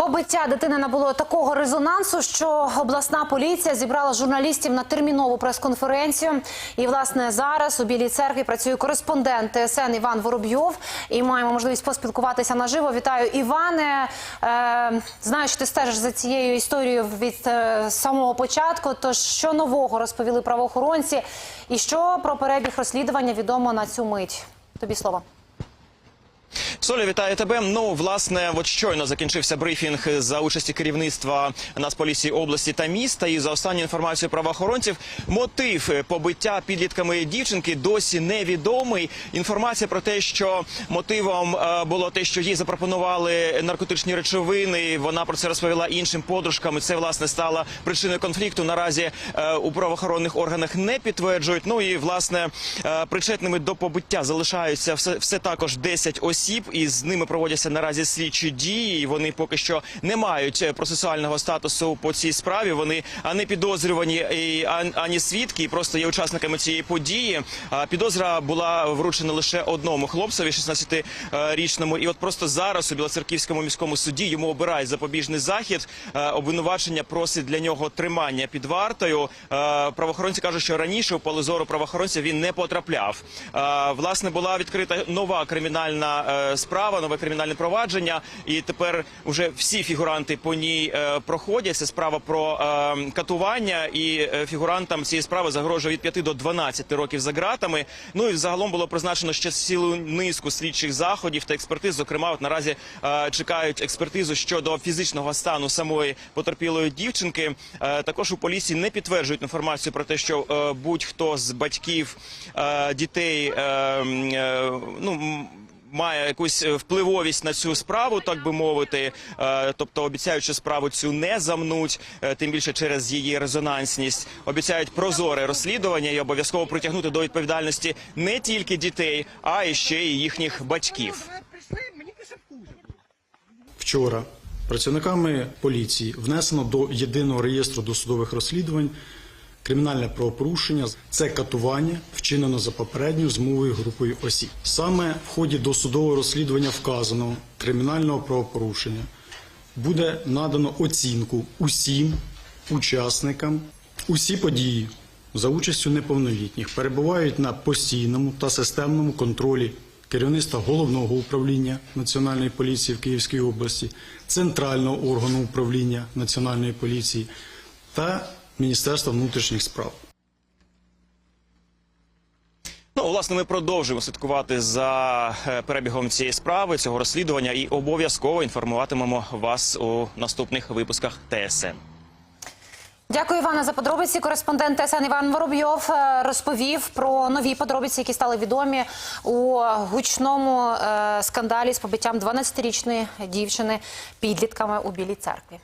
Побиття дитини набуло такого резонансу, що обласна поліція зібрала журналістів на термінову прес-конференцію. І власне зараз у білій церкві працює кореспондент ТСН Іван Воробйов. І маємо можливість поспілкуватися наживо. Вітаю, Іване. Е, знаю, що ти стежиш за цією історією від е, самого початку. Тож що нового розповіли правоохоронці, і що про перебіг розслідування відомо на цю мить? Тобі слово. Соля, вітаю тебе. Ну, власне, от щойно закінчився брифінг за участі керівництва Нацполіції області та міста. І за останню інформацію правоохоронців, мотив побиття підлітками дівчинки досі невідомий. Інформація про те, що мотивом е, було те, що їй запропонували наркотичні речовини. Вона про це розповіла іншим подружкам. і Це власне стало причиною конфлікту. Наразі е, у правоохоронних органах не підтверджують. Ну і власне е, причетними до побиття залишаються все, все також 10 осіб, і з ними проводяться наразі слідчі дії. І Вони поки що не мають е, процесуального статусу по цій справі. Вони не підозрювані ані свідки, і просто є учасниками цієї події. Підозра була вручена лише одному хлопцеві, 16-річному. І от просто зараз у Білоцерківському міському суді йому обирають запобіжний захід. Е, Обвинувачення просить для нього тримання під вартою. Е, Правоохоронці кажуть, що раніше у поле зору правоохоронців він не потрапляв. Власне, була відкрита нова кримінальна справа, нове кримінальне провадження, і тепер вже всі фігуранти по ній е, проходять. Це справа про е, катування, і е, фігурантам цієї справи загрожує від 5 до 12 років за ґратами. Ну і загалом було призначено ще цілу низку слідчих заходів та експертиз. Зокрема, от наразі чекають експертизу щодо фізичного стану самої потерпілої дівчинки. Також у поліції не підтверджують інформацію про те, що будь-хто з батьків дітей ну. Має якусь е, впливовість на цю справу, так би мовити, Е, тобто обіцяють, що справу цю не замнуть, е, тим більше через її резонансність. Обіцяють прозоре розслідування і обов'язково притягнути до відповідальності не тільки дітей, а і ще й їхніх батьків. Вчора працівниками поліції внесено до єдиного реєстру досудових розслідувань кримінальне правопорушення. Це катування, вчинено за попередньою змовою групою осіб. Саме в ході досудового розслідування вказаного кримінального правопорушення буде надано оцінку усім учасникам. Усі події за участю неповнолітніх перебувають на постійному та системному контролі керівництва головного управління Національної поліції в Київській області, центрального органу управління Національної поліції та Міністерства внутрішніх справ. Ну, власне, ми продовжуємо слідкувати за е, перебігом цієї справи, цього розслідування, і обов'язково інформуватимемо вас у наступних випусках ТСН. Дякую, Івана, за подробиці. Кореспондент ТСН Іван Воробйов е, розповів про нові подробиці, які стали відомі у гучному е, скандалі з побиттям 12-річної дівчини підлітками у Білій церкві.